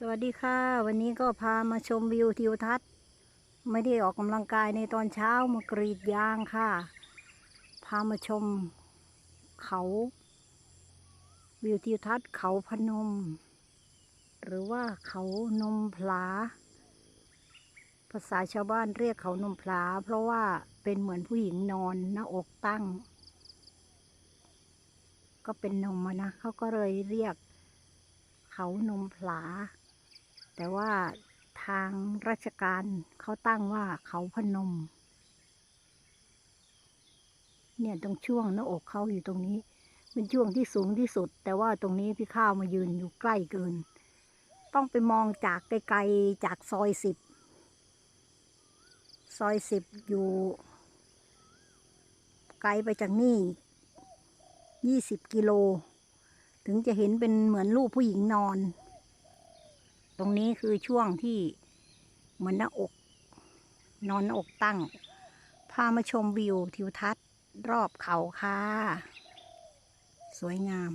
สวัสดีค่ะ วันนี้ก็พามาชมวิวทิวทัศน์ ไม่ได้ออกกำลังกายในตอนเช้ามากรีดยางค่ะ พามาชมเขา วิวทิวทัศน์เขาพนม หรือว่าเขานมพลา ภาษาชาวบ้านเรียกเขานมพลา เพราะว่าเป็นเหมือนผู้หญิงนอนหน้าอกตั้ง ก็เป็นนมอะนะเขาก็เลยเรียกเขานมผลา แต่ว่าทางราชการเขาตั้งว่าเขาพนม เนี่ยตรงช่วงหน้าอกเขาอยู่ตรงนี้ เป็นช่วงที่สูงที่สุด แต่ว่าตรงนี้พี่ข้าวมายืนอยู่ใกล้เกิน ต้องไปมองจากไกลๆจากซอยสิบซอยสิบอยู่ ไกลไปจากนี่ยี่สิบกิโล ถึงจะเห็นเป็นเหมือนรูปผู้หญิงนอน ตรงนี้คือช่วงที่เหมือนหน้าอก นอนหน้าอกตั้ง พามาชมวิวทิวทัศน์ รอบเขาค่ะ สวยงาม